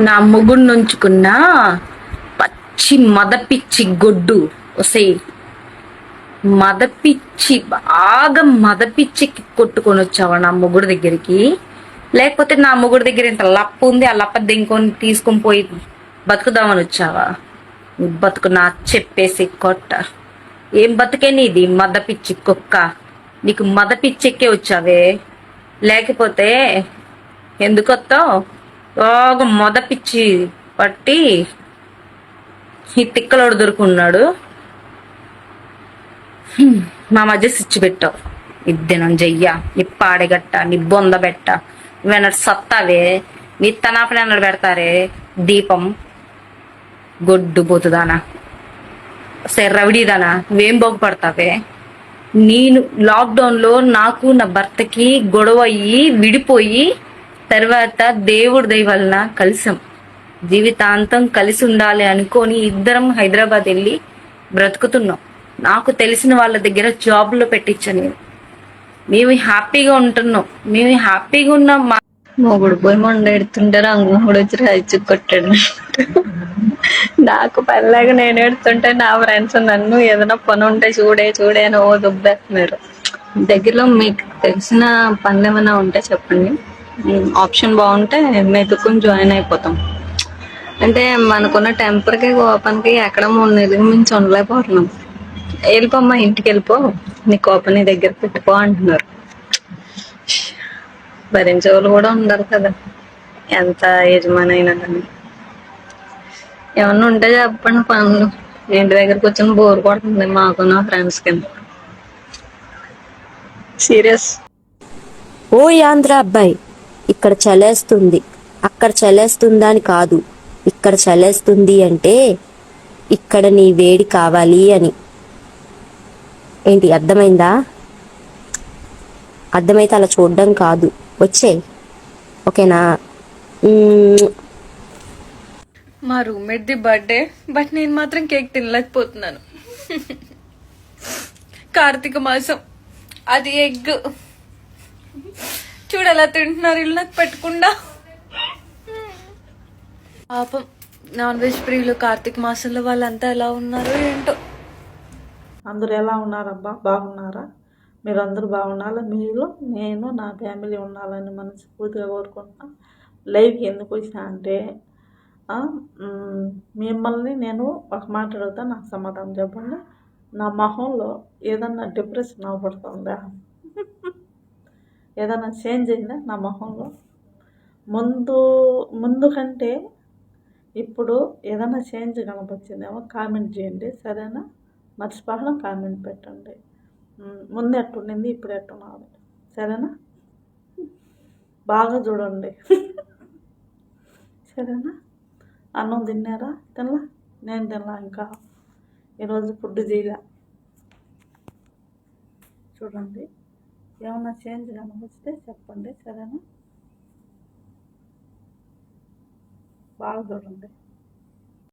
నా మొగుడు నుంచుకున్న పచ్చి మదపిచ్చి గొడ్డు. ఒసే మదపిచ్చి బాగా మదపిచ్చి కొట్టుకొని వచ్చావా నా మొగుడు దగ్గరికి? లేకపోతే నా మొగుడు దగ్గర ఇంత లప్ప ఉంది ఆ లప్ప దింకొని తీసుకొని పోయి బతుకుదామని వచ్చావా? బతుకునా బతుకు నా చెప్పేసి కొట్ట. ఏం బతుకే నీది మదపిచ్చి కుక్క? నీకు మదపిచ్చెక్కే వచ్చావే? లేకపోతే ఎందుకొత్తావు బాగా మదపిచ్చి పట్టి ఈ తిక్కలోడు దొరుకున్నాడు. మా మధ్య స్విచ్ పెట్టావు. ఇద్దెనం జయ్య నిప్పాడగట్ట నిబ్బొంద నీ బొంద బెట్ట. సత్తావే నీ తనాపని అన్నడు పెడతారే దీపం గొడ్డు పోతుదానా. సరే రవిడీదానా నువ్వేం బాగుపడతావే? నేను లాక్డౌన్లో నాకు నా భర్తకి గొడవ అయ్యి విడిపోయి తర్వాత దేవుడి దయ వలన కలిసాం. జీవితాంతం కలిసి ఉండాలి అనుకొని ఇద్దరం హైదరాబాద్ వెళ్ళి బ్రతుకుతున్నాం. నాకు తెలిసిన వాళ్ళ దగ్గర జాబ్లో పెట్టించాను నేను. మేము హ్యాపీగా ఉంటున్నాం. మేము హ్యాపీగా ఉన్నాం మా మొగుడు పోయి మొండ ఎడుతుంటే మొగుడు వచ్చి రాయిచ్చు కొట్టాడు. నాకు పనిలాగా నేను ఎడుతుంటే నా ఫ్రెండ్స్ నన్ను ఏదైనా పని ఉంటే చూడే చూడే అని ఓ దుబ్బేస్తున్నారు. దగ్గరలో మీకు తెలిసిన పనులు ఏమైనా ఉంటే చెప్పండి. ఆప్షన్ బాగుంటే మెతుకుని జాయిన్ అయిపోతాం. అంటే మనకున్న టెంపర్కి కోపానికి ఎక్కడ మూడు నెలలు మించి ఉండలేకపోతున్నాం. వెళ్ళిపోమ్మా ఇంటికి వెళ్ళిపో. నీ కోపం నీ దగ్గర పెట్టుకో అంటున్నారు. భరించే వాళ్ళు కూడా ఉండరు కదా. ఎంత యజమాని అయినా కానీ. ఏమన్నా ఉంటే చెప్పండి పనులు. ఇంటి దగ్గర కూర్చొని బోర్ కొడుతుంది మాకు నా ఫ్రెండ్స్ కింద సీరియస్. ఓ యాంధ్ర అబ్బాయి ఇక్కడ చలేస్తుంది. అక్కడ చలేస్తుందా అని కాదు. ఇక్కడ చలేస్తుంది అంటే ఇక్కడ నీ వేడి కావాలి అని. ఏంటి అర్థమైందా? అర్థమైతే అలా చూడడం కాదు. వచ్చే. ఓకేనా? మా రూమ్మేట్ది బర్త్డే బట్ నేను మాత్రం కేక్ తినలేకపోతున్నాను. కార్తీక మాసం. అది ఎగ్. చూడు ఎలా తింటున్నారు ఇల్లు నాకు పెట్టకుండా. పాపం నాన్ వెజ్ ప్రియులు కార్తీక మాసంలో వాళ్ళంతా ఎలా ఉన్నారో ఏంటో. అందరూ ఎలా ఉన్నారబ్బా? బాగున్నారా? మీరు అందరూ బాగుండాలి మీరు నేను నా ఫ్యామిలీ ఉండాలని మనస్ఫూర్తిగా కోరుకుంటున్నా. లైవ్కి ఎందుకు వచ్చినా అంటే మిమ్మల్ని నేను ఒక మాట అడుగుతా నాకు సమాధానం చెప్పండి. నా మొహంలో ఏదన్నా డిప్రెషన్ అవపడుతుందా? ఏదైనా చేంజ్ అయిందా నా మొహంలో? ముందు ముందు కంటే ఇప్పుడు ఏదైనా చేంజ్ కనపచ్చిందేమో కామెంట్ చేయండి సరేనా? మర్చిపోకుండా కామెంట్ పెట్టండి. ముందు ఎట్టుండింది ఇప్పుడు ఎట్టున్నది సరేనా? బాగా చూడండి. సరేనా? అన్నం తిన్నారా? తినలా? నేను తినలా ఇంకా? ఈరోజు ఫుడ్ చేయలే చూడండి. ఏమన్నా చేంజ్ కనిపిస్తే చెప్పండి సరేనా? బాగా చూడండి.